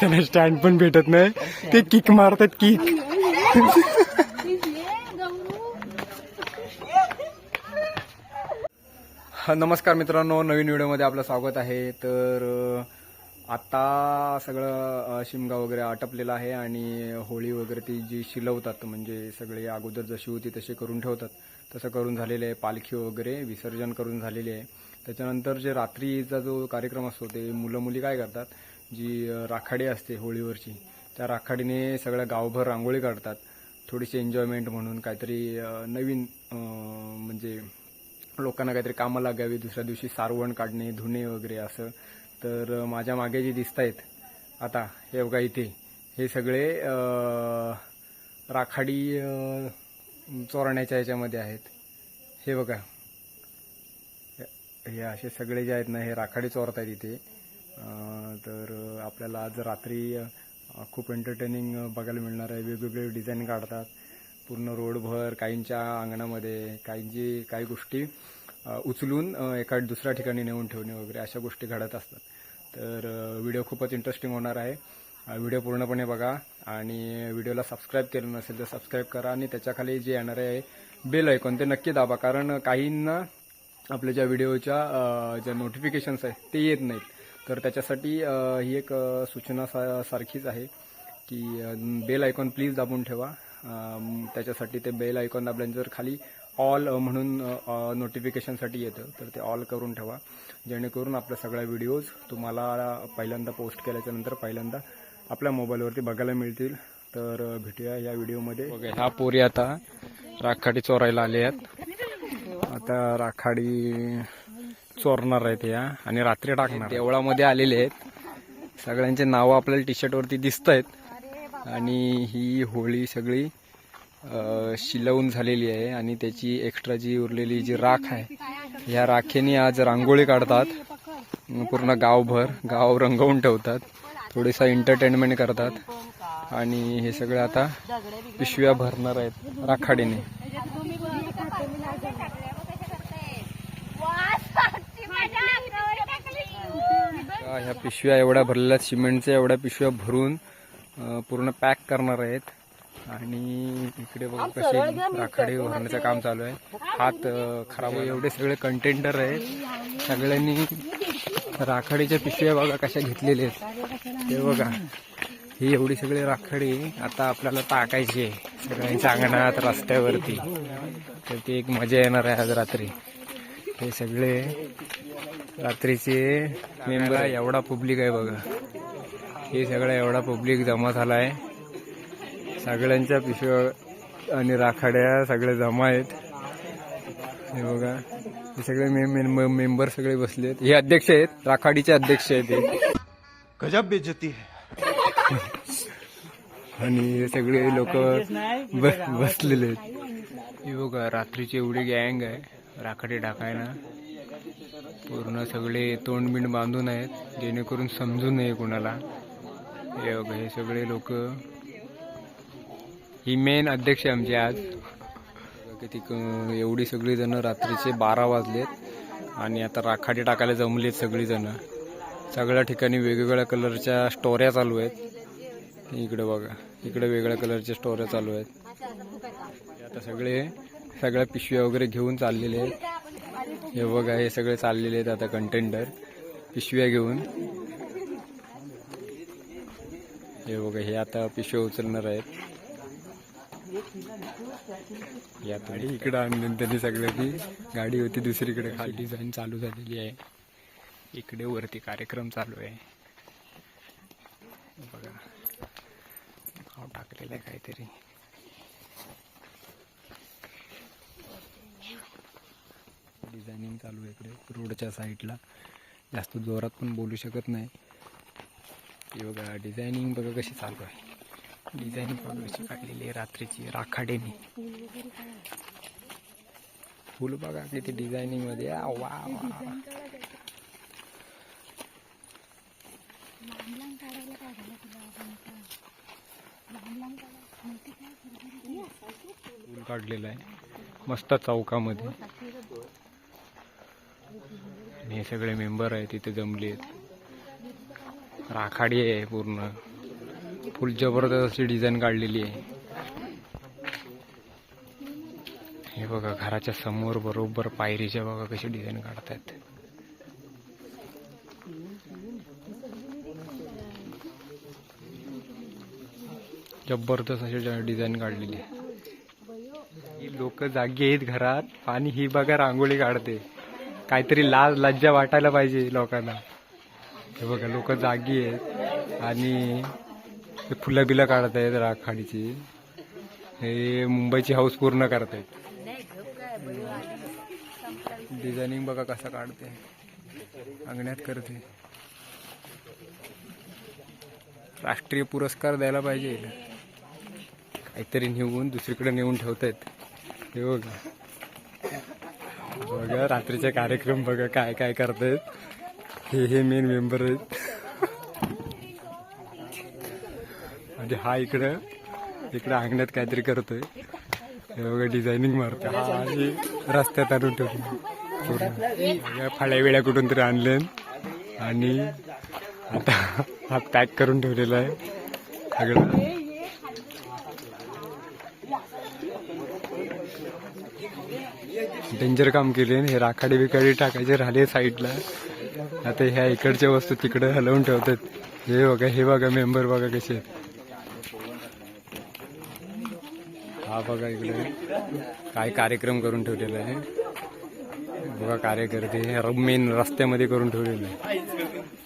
त्याला स्टँड पण भेटत नाही. ते किक मारतात किक नमस्कार मित्रांनो नवीन व्हिडिओमध्ये आपलं स्वागत आहे. तर आता सगळं शिमगा वगैरे आटपलेलं आहे आणि होळी वगैरे ती जी शिलवतात म्हणजे सगळे अगोदर जशी होती तशी करून ठेवतात. तसं करून झालेलं आहे पालखी वगैरे विसर्जन करून झालेले आहे. त्याच्यानंतर जे रात्रीचा जो कार्यक्रम असतो ते मुलं मुली काय करतात? जी राखाडी असते होळीवरची त्या राखाडीने सगळ्या गावभर रांगोळी काढतात. थोडीशी एन्जॉयमेंट म्हणून काहीतरी नवीन म्हणजे लोकांना काहीतरी कामं लागावी दुसऱ्या दिवशी सारवण काढणे धुणे वगैरे असं. तर माझ्या मागे जे दिसत आहेत आता हे बघा इथे हे सगळे राखाडी चोरण्याच्या ह्याच्यामध्ये आहेत. हे बघा. हे- असे सगळे जे आहेत ना हे राखाडी चोरत आहेत इथे. तर आपल्याला आज रात्री खूप एंटरटेनिंग बघायला मिळणार आहे. वेगवेगळे डिझाईन काढतात. पूर्ण रोडभर काहींच्या अंगणामध्ये काहींची काही गोष्टी उचलून एका दुसऱ्या ठिकाणी नेऊन ठेवणे वगैरे अशा गोष्टी घडत असतात. तर व्हिडिओ खूपच इंटरेस्टिंग होणार आहे. व्हिडिओ पूर्णपणे बघा आणि व्हिडिओला सबस्क्राईब केलं नसेल तर सबस्क्राईब करा आणि त्याच्याखाली जे येणार आहे बेल ऐकून ते नक्की दाबा. कारण काहींना आपल्या ज्या व्हिडिओच्या ज्या नोटिफिकेशन्स आहेत ते येत नाहीत. तर त्याच्यासाठी ही एक सूचना सा सारखीच आहे की बेल आयकॉन प्लीज दाबून ठेवा. त्याच्यासाठी ते बेल आयकॉन दाबल्यानंतर खाली ऑल म्हणून नोटिफिकेशनसाठी येतं. तर ते ऑल करून ठेवा. जेणेकरून आपल्या सगळ्या व्हिडिओज तुम्हाला पहिल्यांदा पोस्ट केल्याच्यानंतर पहिल्यांदा आपल्या मोबाईलवरती बघायला मिळतील. तर भेटूया या व्हिडिओमध्ये ह्या पोरी आता राखाडी चोरायला आले आहेत. आता राखाडी चोरणार आहेत या. आणि रात्री टाकणार. देवळामध्ये आलेले आहेत. सगळ्यांचे नावं आपल्याला टी शर्टवरती दिसत आहेत आणि ही होळी सगळी शिलवून झालेली आहे. आणि त्याची एक्स्ट्रा जी उरलेली जी राख आहे ह्या राखेने आज रांगोळी काढतात. पूर्ण गावभर गाव रंगवून ठेवतात. थोडीसा एंटरटेनमेंट करतात. आणि हे सगळे आता पिशव्या भरणार आहेत राखाडीने. अ, ह्या पिशव्या एवढ्या भरलेल्या सिमेंटच्या एवढ्या पिशव्या भरून पूर्ण पॅक करणार आहेत. आणि इकडे बघा कसे राखाडी भरण्याचं काम चालू आहे. हात खराब. एवढे सगळे कंटेंटर आहेत. सगळ्यांनी राखाडीच्या पिशव्या बघा कशा घेतलेल्या आहेत. ते बघा. ही एवढी सगळी राखाडी आता आपल्याला टाकायची आहे. सगळ्यांच्या अंगणात रस्त्यावरती. तर ती एक मजा येणार आहे आज रात्री. हे सगळे रात्रीचे मेंबर एवढा पब्लिक आहे बघा. हे सगळं एवढा पब्लिक जमा झाला आहे सगळ्यांच्या पिशव्या आणि राखाड्या सगळे जमा आहेत. हे बघा. हे सगळे मेंबर सगळे बसले आहेत. हे अध्यक्ष आहेत. राखाडीचे अध्यक्ष आहेत हे. गजब बेइज्जती है. आणि हे सगळे लोक बसलेले आहेत. हे बघा रात्रीची एवढी गँग आहे. राखाडी टाकायला. पूर्ण सगळे तोंड बिंड बांधून आहेत जेणेकरून समजू नये कुणाला. हे बघा हे सगळे लोक. ही मेन अध्यक्ष आमचे आमची आज. किती एवढी सगळी जण रात्रीचे बारा वाजलेत आणि आता राखाडी टाकायला जमलेत सगळी जण सगळ्या ठिकाणी वेगवेगळ्या कलरच्या स्टोऱ्या चालू आहेत. इकडे बघा इकडे वेगळ्या कलरच्या स्टोऱ्या चालू आहेत. आता सगळे सगळ्या पिशव्या वगैरे घेऊन चाललेले आहेत. हे बघा हे सगळे चाललेले आहेत आता कंटेंडर पिशव्या घेऊन. हे बघा हे आता पिशव्या उचलणार आहेत. या गाडी इकडे आणून त्यांनी सगळ्यांनी गाडी होती दुसरीकडे खाली डिझाईन चालू झालेली आहे. इकडे वरती कार्यक्रम चालू आहे. बघा. नाव टाकलेलं आहे काहीतरी. डिझायनिंग चालू आहे इकडे. रोडच्या साईडला. जास्त जोरात पण बोलू शकत नाही. हे बघा डिझायनिंग बघा कशी चालू आहे. डिझायनिंग बघा कशी काढलेली आहे रात्रीची. राखाडेनी. फुल बघा किती डिझायनिंगमध्ये. वा वा. फुल काढलेलं आहे. मस्त चौकामध्ये. आणि हे सगळे मेंबर आहेत तिथे जमले आहेत. राखाडी आहे पूर्ण. फुल जबरदस्त अशी डिझाईन काढलेली आहे. हे बघा घराच्या समोर बरोबर पायरीच्या बघा कशी डिझाईन काढतायत. जबरदस्त अशी डिझाईन काढलेली आहे. ही लोक जागी आहेत घरात आणि ही बघा रांगोळी काढते. काहीतरी लाज लज्जा वाटायला पाहिजे लोकांना. हे बघा लोक जागी आहेत. आणि फुलं बिलं काढत आहेत राखाडीची. हे मुंबईची हाऊस पूर्ण करत आहेत डिझायनिंग बघा कसं काढते. अंगण्यात करते. राष्ट्रीय पुरस्कार द्यायला पाहिजे. काहीतरी नेऊन दुसरीकडे नेऊन ठेवतायत. हे बघा. बघा रात्रीचे कार्यक्रम बघा काय काय करतायत. हे हे मेन मेंबर आहेत. म्हणजे हा इकडं इकडं अंगणात काहीतरी करतोय. हे बघा डिझायनिंग मारतोय. हा आणि रस्त्यात आणून ठेवतो पूर्ण. फळ्या वेळ्या कुठून तरी आणले आणि आता हा पॅक करून ठेवलेला आहे. सगळं. डेंजर काम केले हे राखाडी बिखाडी टाकायचे राहिले साईडला. आता ह्या इकडच्या वस्तू तिकडे हलवून ठेवतात. हे बघा हे बघा मेंबर बघा कसे आहेत. हा बघा इकडे काय कार्यक्रम करून ठेवलेला आहे. बघा कार्यकर्ते मेन रस्त्यामध्ये करून ठेवलेलं आहे.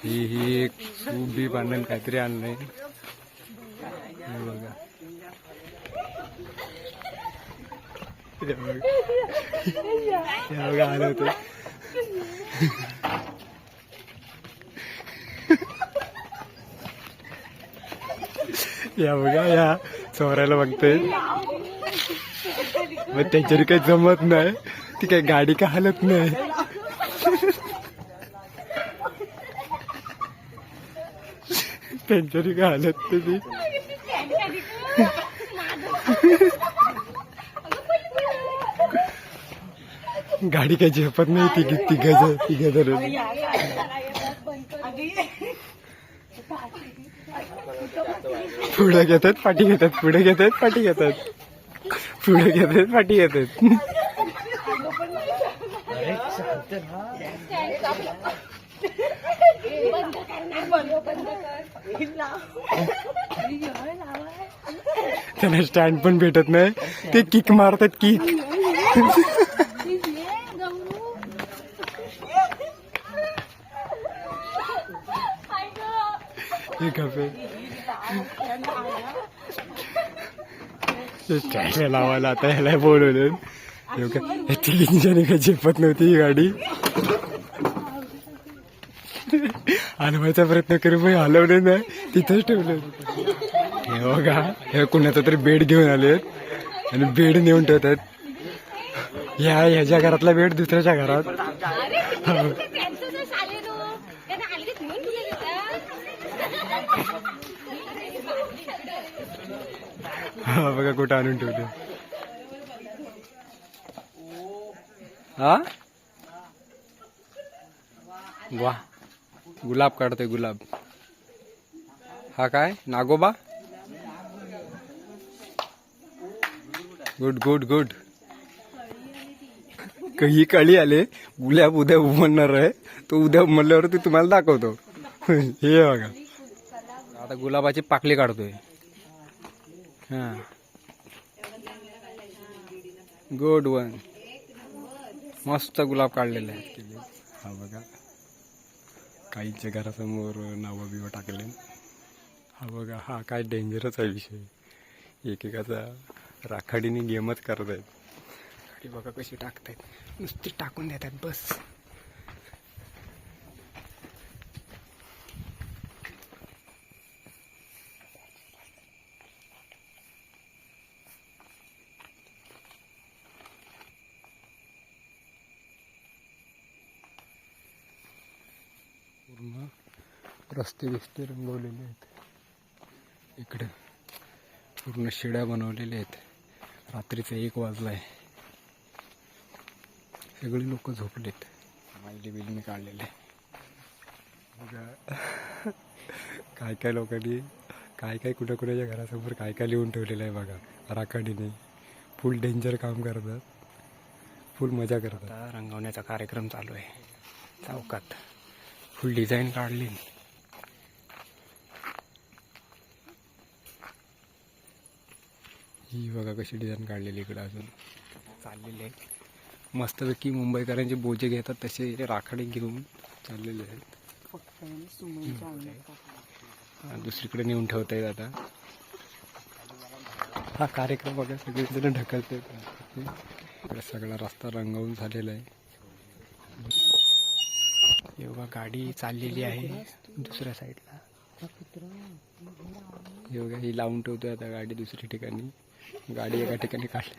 ही ही एक सूप बी बांधून काहीतरी आणलंय. हे बघा. बघा. बघा आलं होतं या बघा या चोरायला बघते मग त्याच्यावर काही जमत नाही. ती काही गाडी का हालत नाही? त्यांच्यावर काय हालत नाही गाडी काही झेपत नाही ती तिघ तिघ धरून पुढे घेतात पाठी घेतात पुढे घेतात पाठी घेतात. पुढे घेतात पाठी घेतात. त्यांना स्टँड पण भेटत नाही. ते किक मारतात किक. हे कपे लावायला आता ह्याला बोलवलं. हे बघा, या काही झेपत नव्हती ही गाडी. हलवायचा प्रयत्न करून पण हलवले नाही तिथंच ठेवलं. हे बघा हे कुणाचा तरी बेड घेऊन आलेत. आणि बेड नेऊन ठेवतात. ह्या ह्याच्या घरातला बेड दुसऱ्याच्या घरात. हा बघा कुठं आणून ठेवते. हा? वा गुलाब काढतोय गुलाब. हा काय? नागोबा? Good good good. काही कळी आले. गुलाब उद्या उमलणार आहे. तो उद्या उमलल्यावरती तुम्हाला दाखवतो. हे बघा. आता गुलाबाची पाकली काढतोय. हा. गुड वन मस्त गुलाब काढलेले आहेत हा बघा. काहींच्या घरासमोर नावं बिवं टाकले. हा बघा हा काय डेंजरच आहे विषय. एकेकाचा राखाडीने गेमच करत आहेत. बघा कशी टाकतायत. नुसती टाकून देतात बस पूर्ण रस्ते बिस्ते रंगवलेले आहेत. इकडे पूर्ण शिड्या बनवलेल्या आहेत. रात्रीचं एक वाजला आहे सगळी लोक झोपलेत. माहिती बिल मी काढलेले काय काय लोकांनी काय काय कुठं कुणाच्या घरासमोर काय काय लिहून ठेवलेलं आहे बघा. राखाडीने फुल डेंजर काम करतात. फुल मजा करतात. रंगवण्याचा कार्यक्रम चालू आहे. चौकात. फुल डिझाईन काढली. ही बघा कशी डिझाईन काढलेली इकडं अजून. चाललेली आहे. मस्तपैकी मुंबईकरांचे बोजे घेतात तसे राखाडे घेऊन चाललेले आहेत. दुसरीकडे नेऊन ठेवता येत आता. हा कार्यक्रम बघा सगळीकडे ढकलते इकडे सगळा रस्ता रंगवून झालेला आहे. एवढा गाडी चाललेली आहे दुसऱ्या साईडला योगा ही लावून ठेवतोय आता गाडी दुसऱ्या ठिकाणी. गाडी एका ठिकाणी काढली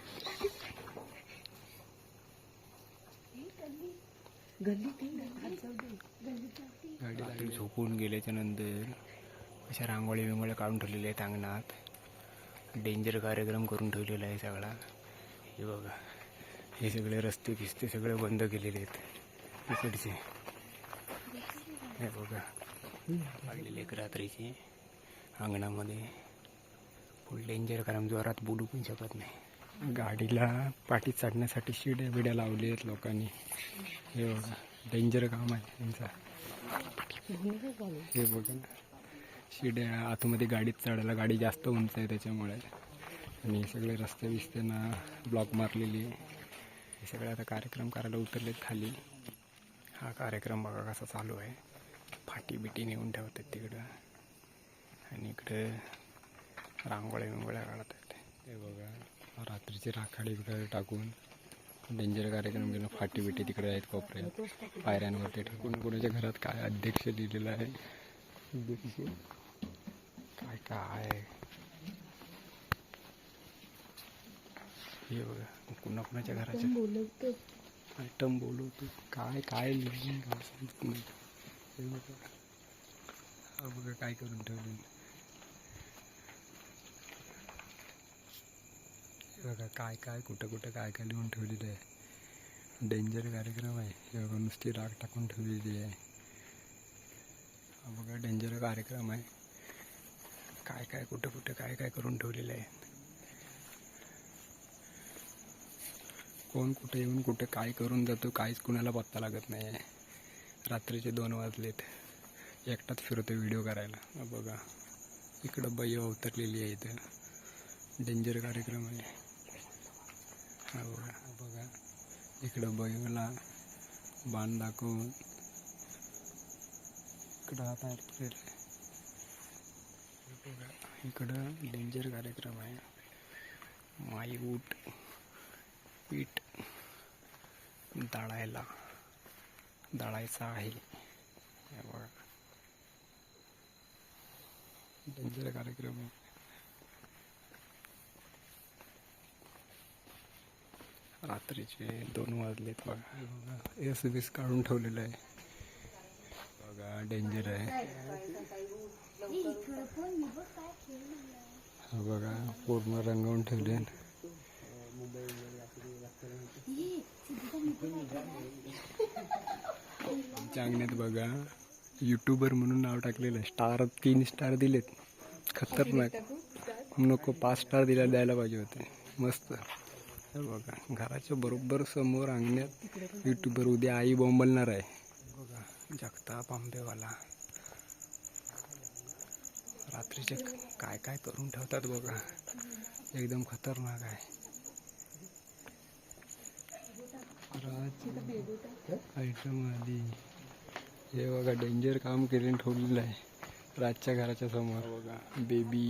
गाडी झोपून गेल्याच्यानंतर अशा रांगोळी बिंगोळ्या काढून ठेवलेल्या आहेत अंगणात. डेंजर कार्यक्रम करून ठेवलेला आहे सगळा. हे बघा. हे सगळे रस्ते फिस्ते सगळे बंद केलेले आहेत. इकडचे. हे बघा. काढलेले एक रात्रीचे अंगणामध्ये. फुल डेंजर कारण जोरात बोलू पण शकत नाही. गाडीला पाठी चढण्यासाठी शिड्या बिड्या लावली आहेत लोकांनी. हे बघा डेंजर काम आहे त्यांचा. हे बघा ना. शिड्या आतमध्ये गाडीत चढायला गाडी जास्त उंच आहे त्याच्यामुळे. आणि सगळे रस्ते बिस्त्यांना ब्लॉक मारलेली. हे सगळे आता कार्यक्रम करायला उतरलेत खाली. हा कार्यक्रम बघा कसा चालू आहे. फाटी बिटी नेऊन ठेवतात तिकडं. आणि इकडं रांगोळ्या बिंगोळ्या काढत आहेत हे बघा रात्रीची राखाडी बिखाडी टाकून डेंजर कार्यक्रम केला. फाटी बिटी तिकडे आहेत कोपऱ्यात. पायऱ्यांवरती ठेवून कोणाच्या घरात काय अध्यक्ष लिहिलेलं आहे? अध्यक्ष? काय काय? हे बघा कुणा कुणाच्या घराच्या? बोलवतो. आयटम बोलवतो. काय काय लिहिलं काय समजत नाही हे बघा. हा बघा काय करून ठेवलं हे बघा काय काय कुठं कुठं काय काय लिहून ठेवलेलं आहे डेंजर कार्यक्रम आहे हे बघा नुसती राग टाकून ठेवलेली आहे बघा डेंजर कार्यक्रम आहे काय काय कुठं कुठं काय काय करून ठेवलेलं आहे कोण कुठे येऊन कुठे काय करून जातो काहीच कुणाला पत्ता लागत नाही आहे रात्रीचे दोन वाजलेत एकटाच फिरतो व्हिडिओ करायला बघा इकडं बय अवतरलेली आहे इथं डेंजर कार्यक्रम आहे बघा हा बघा. इकडं बैला बाण दाखवून इकडं हा बाहेर आहे बघा इकडं डेंजर कार्यक्रम आहे. माई ऊट पीठ दळायला दळायचा आहे. बघा. डेंजर कार्यक्रम आहे. रात्रीचे दोन वाजलेत बघा. एस बीस काढून ठेवलेलं आहे. बघा डेंजर आहे. हा बघा पूर्ण रंगवून ठेवले. चांगल्यात बघा. युट्यूबर म्हणून नाव टाकलेलं आहे. स्टार तीन स्टार दिलेत. खतरनाक. नको पाच स्टार दिला द्यायला पाहिजे होते. मस्त. हे बघा घराच्या बरोबर समोर अंगण्यात युट्यूबर उद्या आई बोंबलणार आहे. बघा जगताप आंबेवाला. रात्रीचे काय काय करून ठेवतात बघा. एकदम खतरनाक आहे. आयटम आली. हे बघा डेंजर काम केले ठेवलेलं आहे. राजच्या घराच्या समोर. बघा बेबी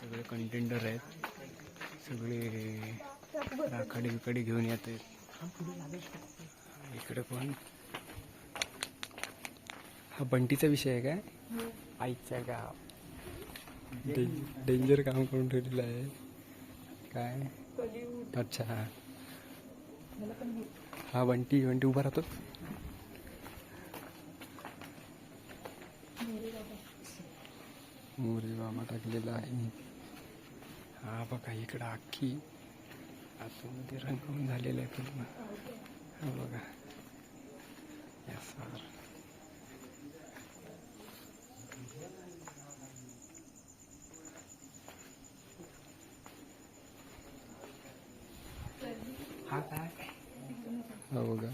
सगळे कंटेंडर आहेत. सगळे राखाडी बिकाडी घेऊन येत आहेत. इकडे पण हा बंटीचा विषय आहे काय? आईच्या गाव डेंजर काम करून ठेवलेलं आहे. काय? अच्छा. हा हा बंटी बंटी उभा राहतो. मोरे मामा टाकलेला आहे. हा बघा इकडं अख्खी आतमध्ये रंगवून झालेलं आहे पूर्ण हा बघा. या सार हा बघा.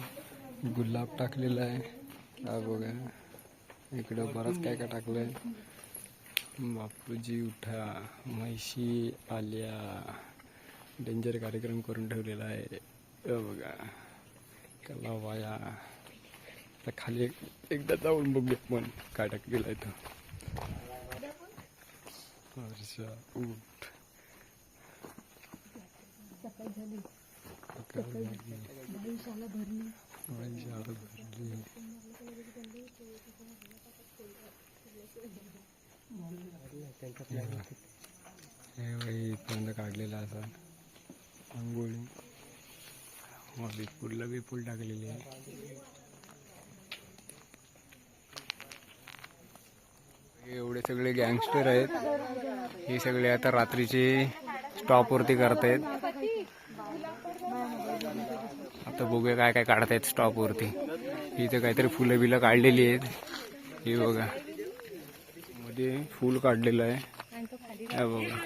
गुलाब टाकलेला आहे. हा बघा. इकडं बरंच काय काय टाकलंय. बापूजी उठा. म्हैशी आल्या. डेंजर कार्यक्रम करून ठेवलेला आहे. बघा. कला वाया. आता खाली एक- एकदा जाऊन बघूया आपण काय टाकलेलं आहे उठ. सकाळ झाली. वैशाला भरली इथपर्यंत काढलेला असा आंघोळी. बिपूरला विपुलला टाकलेली आहे. हे एवढे सगळे गँगस्टर आहेत. हे सगळे आता रात्रीचे स्टॉपवरती करतायत. आता बघूया काय काय काढतायत स्टॉपवरती इथं काहीतरी फुलं बिलं काढलेली आहेत. हे बघा. मध्ये फुल काढलेलं आहे. हे बघा.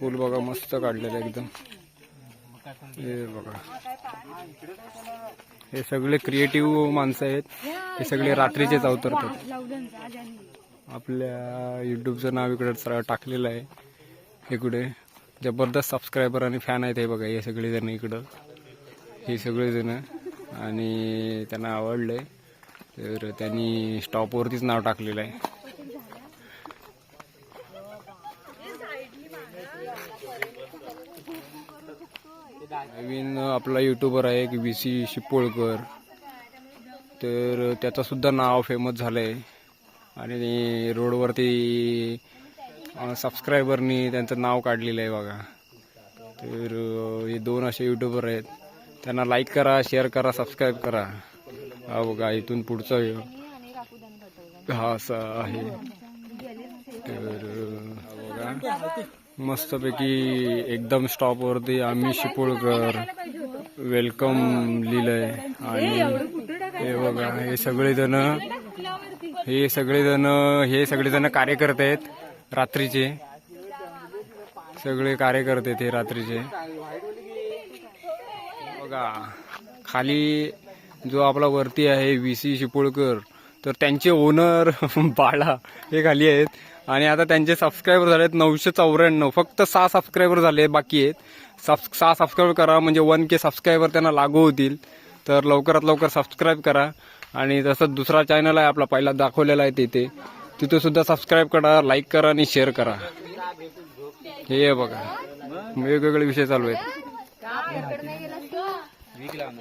फुल बघा मस्त काढलेलं आहे एकदम. हे बघा. हे सगळे क्रिएटिव्ह माणसं आहेत. हे सगळे रात्रीचेच अवतरतात. आपल्या युट्यूबचं नाव इकडे टाकलेलं आहे. इकडे जबरदस्त सबस्क्रायबर आणि फॅन आहेत हे बघा हे सगळेजण इकडं. हे सगळेजण. आणि त्यांना आवडलंय. तर त्यांनी स्टॉपवरतीच नाव टाकलेलं आहे. नवीन आपला युट्यूबर आहे की व्ही सी शिपोळकर. तर त्याचंसुद्धा नाव फेमस झालं आहे आणि रोडवरती सबस्क्रायबरनी त्यांचं नाव काढलेलं आहे बघा. तर हे दोन असे युट्यूबर आहेत. त्यांना लाईक करा शेअर करा सबस्क्राईब करा. हा बघा इथून पुढचा हा. असा आहे. तर बघा मस्तपैकी एकदम स्टॉपवरती आम्ही शिपोळकर वेलकम लिहिलंय. आणि हे बघा हे सगळेजण हे सगळेजण हे सगळेजण कार्यकर्ते आहेत रात्रीचे. सगळे कार्यकर्ते ते रात्रीचे. बघा खाली जो आपला वरती आहे व्ही सी शिपोळकर तर त्यांचे ओनर बाळा हे खाली आहेत. आणि आता त्यांचे सबस्क्रायबर झाले आहेत नऊशे चौऱ्याण्णव. फक्त सहा सबस्क्रायबर झाले बाकी आहेत. सब सहा सबस्क्राईब करा म्हणजे वन के सबस्क्रायबर त्यांना लागू होतील. तर लवकरात लवकर सबस्क्राईब करा. आणि तसंच दुसरा चॅनल आहे आपला पहिला दाखवलेला आहे तिथे. तिथे सुद्धा सबस्क्राईब करा लाईक करा आणि शेअर करा. हे बघा. वेगवेगळे विषय चालू आहेत. বিকলাম